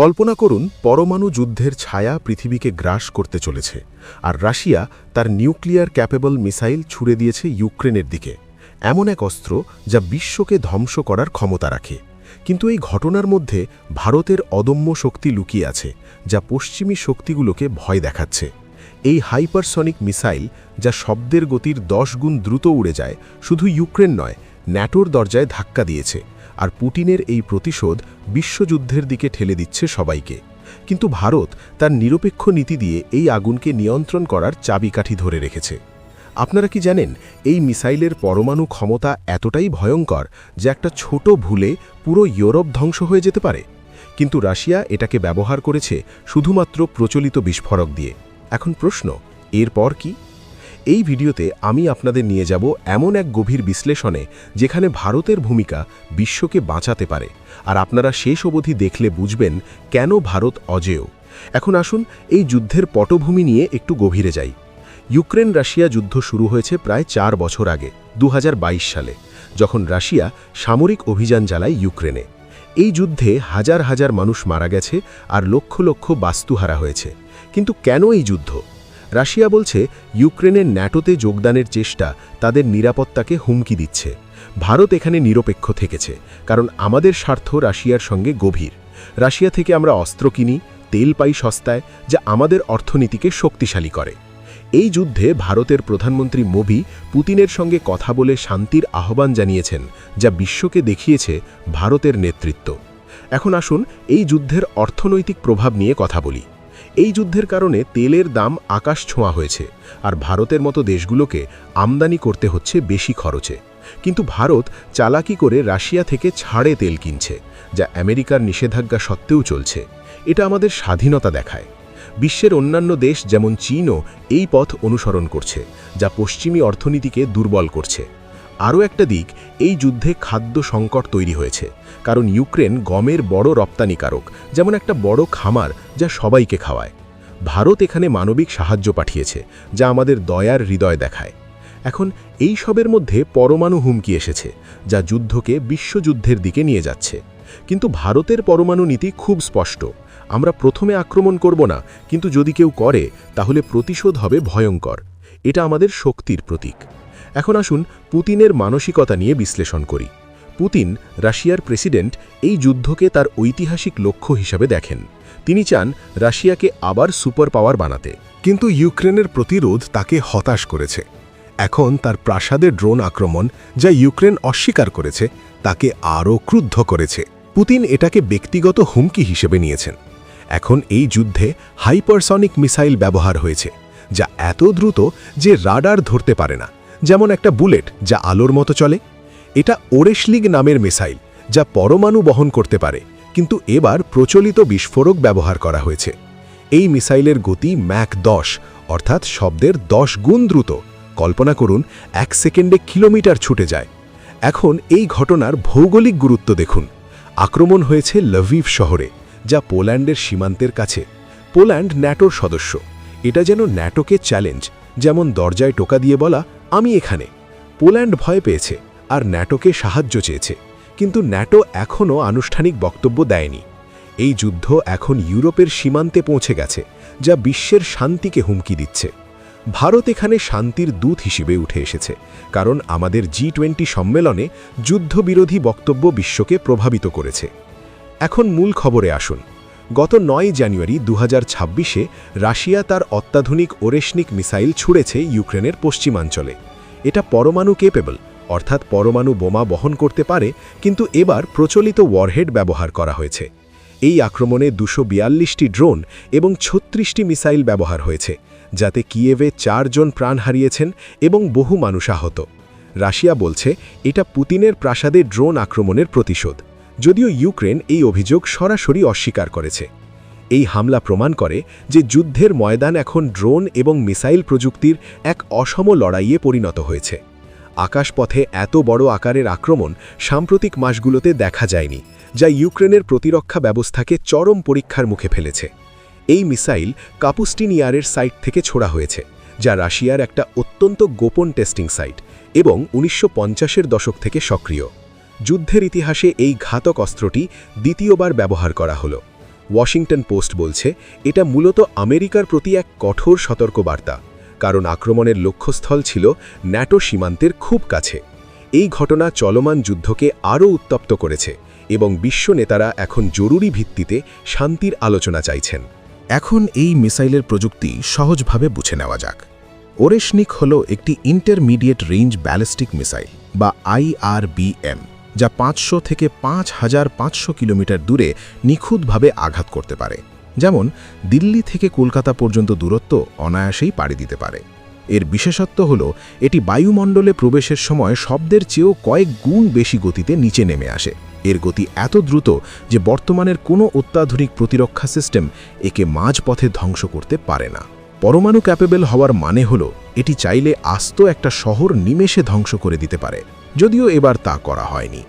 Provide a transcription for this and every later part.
কল্পনা করুন, পরমাণু যুদ্ধের ছায়া পৃথিবীকে গ্রাস করতে চলেছে, আর রাশিয়া তার নিউক্লিয়ার ক্যাপেবল মিসাইল ছুড়ে দিয়েছে ইউক্রেনের দিকে। এমন এক অস্ত্র যা বিশ্বকে ধ্বংস করার ক্ষমতা রাখে। কিন্তু এই ঘটনার মধ্যে ভারতের অদম্য শক্তি লুকিয়ে আছে, যা পশ্চিমী শক্তিগুলোকে ভয় দেখাচ্ছে। এই হাইপারসনিক মিসাইল, যা শব্দের গতির দশ গুণ দ্রুত উড়ে যায়, শুধু ইউক্রেন নয়, ন্যাটোর দরজায় ধাক্কা দিয়েছে। আর পুটিনের এই প্রতিশোধ বিশ্বযুদ্ধের দিকে ঠেলে দিচ্ছে সবাইকে। কিন্তু ভারত তার নিরপেক্ষ নীতি দিয়ে এই আগুনকে নিয়ন্ত্রণ করার চাবিকাঠি ধরে রেখেছে। আপনারা কি জানেন, এই মিসাইলের পরমাণু ক্ষমতা এতটাই ভয়ঙ্কর যে একটা ছোট ভুলে পুরো ইউরোপ ধ্বংস হয়ে যেতে পারে? কিন্তু রাশিয়া এটাকে ব্যবহার করেছে শুধুমাত্র প্রচলিত বিস্ফোরক দিয়ে। এখন প্রশ্ন, এরপর কি? এই ভিডিওতে আমি আপনাদের নিয়ে যাব এমন এক গভীর বিশ্লেষণে যেখানে ভারতের ভূমিকা বিশ্বকে বাঁচাতে পারে। আর আপনারা শেষ অবধি দেখলে বুঝবেন কেন ভারত অজেয়। এখন আসুন এই যুদ্ধের পটভূমি নিয়ে একটু গভীরে যাই। ইউক্রেন রাশিয়া যুদ্ধ শুরু হয়েছে প্রায় চার বছর আগে দু হাজার বাইশ সালে, যখন রাশিয়া সামরিক অভিযান চালায় ইউক্রেনে। এই যুদ্ধে হাজার হাজার মানুষ মারা গেছে আর লক্ষ লক্ষ বাস্তুহারা হয়েছে। কিন্তু কেন এই যুদ্ধ? রাশিয়া বলছে, ইউক্রেনের ন্যাটোতে যোগদানের চেষ্টা তাদের নিরাপত্তাকে হুমকি দিচ্ছে। ভারত এখানে নিরপেক্ষ থেকেছে, কারণ আমাদের স্বার্থ রাশিয়ার সঙ্গে গভীর। রাশিয়া থেকে আমরা অস্ত্র কিনি, তেল পাই সস্তায়, যা আমাদের অর্থনীতিকে শক্তিশালী করে। এই যুদ্ধে ভারতের প্রধানমন্ত্রী মোভি পুতিনের সঙ্গে কথা বলে শান্তির আহ্বান জানিয়েছেন, যা বিশ্বকে দেখিয়েছে ভারতের নেতৃত্ব। এখন আসুন এই যুদ্ধের অর্থনৈতিক প্রভাব নিয়ে কথা বলি। এই যুদ্ধের কারণে তেলের দাম আকাশ ছোঁয়া হয়েছে আর ভারতের মতো দেশগুলোকে আমদানি করতে হচ্ছে বেশি খরচে। কিন্তু ভারত চালাকি করে রাশিয়া থেকে ছাড়ে তেল কিনছে, যা আমেরিকার নিষেধাজ্ঞা সত্ত্বেও চলছে। এটা আমাদের স্বাধীনতা দেখায়। বিশ্বের অন্যান্য দেশ যেমন চীনও এই পথ অনুসরণ করছে, যা পশ্চিমী অর্থনীতিকে দুর্বল করছে। আরও একটা দিক, এই যুদ্ধে খাদ্য সংকট তৈরি হয়েছে, কারণ ইউক্রেন গমের বড় রপ্তানিকারক, যেমন একটা বড় খামার যা সবাইকে খাওয়ায়। ভারত এখানে মানবিক সাহায্য পাঠিয়েছে, যা আমাদের দয়ার হৃদয় দেখায়। এখন এই সবের মধ্যে পরমাণু হুমকি এসেছে, যা যুদ্ধকে বিশ্বযুদ্ধের দিকে নিয়ে যাচ্ছে। কিন্তু ভারতের পরমাণু নীতি খুব স্পষ্ট, আমরা প্রথমে আক্রমণ করব না, কিন্তু যদি কেউ করে, তাহলে প্রতিশোধ হবে ভয়ঙ্কর। এটা আমাদের শক্তির প্রতীক। এখন আসুন পুতিনের মানসিকতা নিয়ে বিশ্লেষণ করি। পুতিন রাশিয়ার প্রেসিডেন্ট এই যুদ্ধকে তার ঐতিহাসিক লক্ষ্য হিসাবে দেখেন। তিনি চান রাশিয়াকে আবার সুপার পাওয়ার বানাতে, কিন্তু ইউক্রেনের প্রতিরোধ তাকে হতাশ করেছে। এখন তার প্রাসাদে ড্রোন আক্রমণ যা ইউক্রেন অস্বীকার করেছে, তাকে আরও ক্রুদ্ধ করেছে। পুতিন এটাকে ব্যক্তিগত হুমকি হিসেবে নিয়েছেন। এখন এই যুদ্ধে হাইপারসনিক মিসাইল ব্যবহার হয়েছে, যা এত দ্রুত যে রাডার ধরতে পারে না। যেমন একটা বুলেট যা আলোর মতো চলে, এটা ওরেশলিগ নামের মিসাইল যা পরমাণু বহন করতে পারে, কিন্তু এবার প্রচলিত বিস্ফোরক ব্যবহার করা হয়েছে। এই মিসাইলের গতি ম্যাক দশ, অর্থাৎ শব্দের দশ গুণ দ্রুত। কল্পনা করুন, এক সেকেন্ডে কিলোমিটার ছুটে যায়। এখন এই ঘটনার ভৌগোলিক গুরুত্ব দেখুন। আক্রমণ হয়েছে লভিভ শহরে, যা পোল্যান্ডের সীমান্তের কাছে। পোল্যান্ড ন্যাটোর সদস্য। এটা যেন ন্যাটোকে চ্যালেঞ্জ, যেমন দরজায় টোকা দিয়ে বলা আমি এখানে। পোল্যান্ড ভয় পেয়েছে আর ন্যাটোকে সাহায্য চেয়েছে। কিন্তু ন্যাটো এখনও আনুষ্ঠানিক বক্তব্য দেয়নি। এই যুদ্ধ এখন ইউরোপের সীমান্তে পৌঁছে গেছে, যা বিশ্বের শান্তিকে হুমকি দিচ্ছে। ভারত এখানে শান্তির দূত হিসেবে উঠে এসেছে, কারণ আমাদের জি টোয়েন্টি সম্মেলনে যুদ্ধবিরোধী বক্তব্য বিশ্বকে প্রভাবিত করেছে। এখন মূল খবরে আসুন। গত নয় জানুয়ারি দু ছাব্বিশে রাশিয়া তার অত্যাধুনিক ওরেশনিক মিসাইল ছুড়েছে ইউক্রেনের পশ্চিমাঞ্চলে। এটা পরমাণু কেপেবল অর্থাৎ পরমাণু বোমা বহন করতে পারে, কিন্তু এবার প্রচলিত ওয়ারহেড ব্যবহার করা হয়েছে। এই আক্রমণে দুশো বিয়াল্লিশটি ড্রোন এবং ছত্রিশটি মিসাইল ব্যবহার হয়েছে, যাতে কিয়েভে চারজন প্রাণ হারিয়েছেন এবং বহু মানুষ আহত। রাশিয়া বলছে, এটা পুতিনের প্রাসাদে ড্রোন আক্রমণের প্রতিশোধ। যদিও ইউক্রেন এই অভিযোগ সরাসরি অস্বীকার করেছে। এই হামলা প্রমাণ করে যে যুদ্ধের ময়দান এখন ড্রোন এবং মিসাইল প্রযুক্তির এক অসম লড়াইয়ে পরিণত হয়েছে। আকাশপথে এত বড় আকারের আক্রমণ সাম্প্রতিক মাসগুলোতে দেখা যায়নি, যা ইউক্রেনের প্রতিরক্ষা ব্যবস্থাকে চরম পরীক্ষার মুখে ফেলেছে। এই মিসাইল কাপুস্টিনিয়ারের সাইট থেকে ছোড়া হয়েছে, যা রাশিয়ার একটা অত্যন্ত গোপন টেস্টিং সাইট এবং উনিশশো পঞ্চাশের দশক থেকে সক্রিয়। যুদ্ধের ইতিহাসে এই ঘাতক অস্ত্রটি দ্বিতীয়বার ব্যবহার করা হলো। ওয়াশিংটন পোস্ট বলছে, এটা মূলত আমেরিকার প্রতি এক কঠোর সতর্কবার্তা, কারণ আক্রমণের লক্ষ্যস্থল ছিল ন্যাটো সীমান্তের খুব কাছে। এই ঘটনা চলমান যুদ্ধকে আরও উত্তপ্ত করেছে এবং বিশ্ব নেতারা এখন জরুরি ভিত্তিতে শান্তির আলোচনা চাইছেন। এখন এই মিসাইলের প্রযুক্তি সহজভাবে বুঝে নেওয়া যাক। ওরেশনিক হল একটি ইন্টারমিডিয়েট রেঞ্জ ব্যালিস্টিক মিসাইল, বা আইআরবিএম যা পাঁচশো থেকে পাঁচ হাজার পাঁচশো কিলোমিটার দূরে নিখুঁতভাবে আঘাত করতে পারে। যেমন, দিল্লি থেকে কলকাতা পর্যন্ত দূরত্ব অনায়াসেই পাড়ি দিতে পারে। এর বিশেষত্ব হল, এটি বায়ুমণ্ডলে প্রবেশের সময় শব্দের চেয়েও কয়েক গুণ বেশি গতিতে নিচে নেমে আসে। এর গতি এত দ্রুত যে বর্তমানের কোনো অত্যাধুনিক প্রতিরক্ষা সিস্টেম একে মাঝপথে ধ্বংস করতে পারে না। পরমাণু ক্যাপেবল হওয়ার মানে হল, এটি চাইলে আস্ত একটা শহর নিমেষে ধ্বংস করে দিতে পারে। যদিও এবার তা করা হয়নি।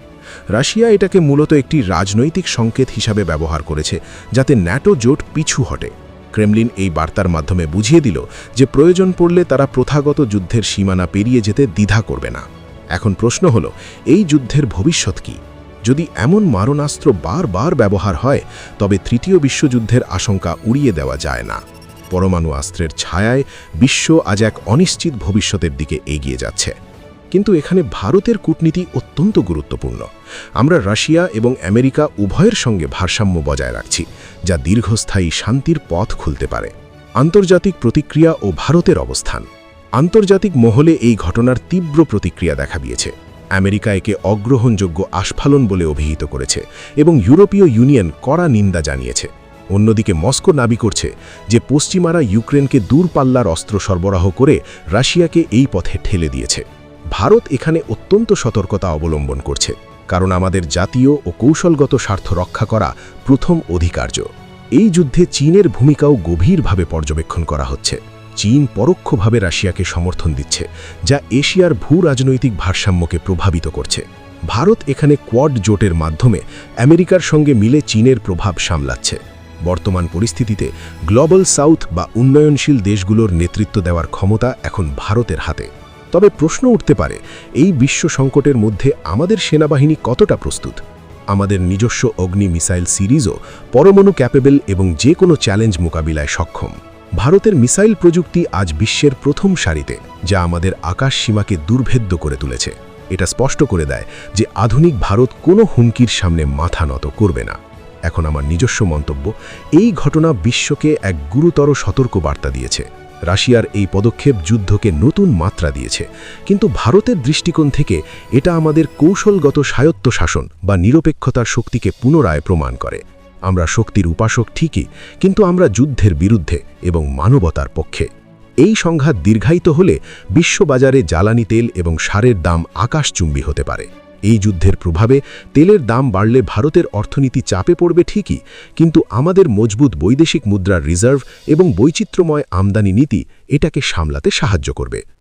রাশিয়া এটাকে মূলত একটি রাজনৈতিক সংকেত হিসাবে ব্যবহার করেছে, যাতে ন্যাটো জোট পিছু হটে। ক্রেমলিন এই বার্তার মাধ্যমে বুঝিয়ে দিল যে প্রয়োজন পড়লে তারা প্রথাগত যুদ্ধের সীমানা পেরিয়ে যেতে দ্বিধা করবে না। এখন প্রশ্ন হল, এই যুদ্ধের ভবিষ্যৎ কী? যদি এমন মারণাস্ত্র বারবার ব্যবহার হয়, তবে তৃতীয় বিশ্বযুদ্ধের আশঙ্কা উড়িয়ে দেওয়া যায় না। পরমাণু অস্ত্রের ছায়ায় বিশ্ব আজ এক অনিশ্চিত ভবিষ্যতের দিকে এগিয়ে যাচ্ছে। কিন্তু এখানে ভারতের কূটনীতি অত্যন্ত গুরুত্বপূর্ণ। আমরা রাশিয়া এবং আমেরিকা উভয়ের সঙ্গে ভারসাম্য বজায় রাখছি, যা দীর্ঘস্থায়ী শান্তির পথ খুলতে পারে। আন্তর্জাতিক প্রতিক্রিয়া ও ভারতের অবস্থান। আন্তর্জাতিক মহলে এই ঘটনার তীব্র প্রতিক্রিয়া দেখা দিয়েছে। আমেরিকা একে অগ্রহণযোগ্য আস্ফালন বলে অভিহিত করেছে এবং ইউরোপীয় ইউনিয়ন কড়া নিন্দা জানিয়েছে। অন্যদিকে মস্কো দাবি করছে যে পশ্চিমারা ইউক্রেনকে দূরপাল্লার অস্ত্র সরবরাহ করে রাশিয়াকে এই পথে ঠেলে দিয়েছে। ভারত এখানে অত্যন্ত সতর্কতা অবলম্বন করছে, কারণ আমাদের জাতীয় ও কৌশলগত স্বার্থ রক্ষা করা প্রথম অধিকার্য। এই যুদ্ধে চীনের ভূমিকাও গভীরভাবে পর্যবেক্ষণ করা হচ্ছে। চীন পরোক্ষভাবে রাশিয়াকে সমর্থন দিচ্ছে, যা এশিয়ার ভূ রাজনৈতিক ভারসাম্যকে প্রভাবিত করছে। ভারত এখানে কোয়াড জোটের মাধ্যমে আমেরিকার সঙ্গে মিলে চীনের প্রভাব সামলাচ্ছে। বর্তমান পরিস্থিতিতে গ্লোবাল সাউথ বা উন্নয়নশীল দেশগুলোর নেতৃত্ব দেওয়ার ক্ষমতা এখন ভারতের হাতে। তবে প্রশ্ন উঠতে পারে, এই বিশ্ব সংকটের মধ্যে আমাদের সেনাবাহিনী কতটা প্রস্তুত? আমাদের নিজস্ব অগ্নি মিসাইল সিরিজও পরমাণু ক্যাপেবল এবং যে কোনো চ্যালেঞ্জ মোকাবিলায় সক্ষম। ভারতের মিসাইল প্রযুক্তি আজ বিশ্বের প্রথম সারিতে, যা আমাদের আকাশ সীমাকে দুর্ভেদ্য করে তুলেছে। এটা স্পষ্ট করে দেয় যে আধুনিক ভারত কোনো হুমকির সামনে মাথা নত করবে না। এখন আমার নিজস্ব মন্তব্য, এই ঘটনা বিশ্বকে এক গুরুতর সতর্কবার্তা দিয়েছে। রাশিয়ার এই পদক্ষেপ যুদ্ধকে নতুন মাত্রা দিয়েছে। কিন্তু ভারতের দৃষ্টিকোণ থেকে এটা আমাদের কৌশলগত স্বায়ত্ত শাসন বা নিরপেক্ষতার শক্তিকে পুনরায় প্রমাণ করে। আমরা শক্তির উপাসক ঠিকই, কিন্তু আমরা যুদ্ধের বিরুদ্ধে এবং মানবতার পক্ষে। এই সংঘাত দীর্ঘায়িত হলে বিশ্ববাজারে জ্বালানি তেল এবং সারের দাম আকাশচুম্বী হতে পারে। এই যুদ্ধের প্রভাবে তেলের দাম বাড়লে ভারতের অর্থনীতি চাপে পড়বে ঠিকই, কিন্তু আমাদের মজবুত বৈদেশিক মুদ্রার রিজার্ভ এবং বৈচিত্র্যময় আমদানি নীতি এটাকে সামলাতে সাহায্য করবে।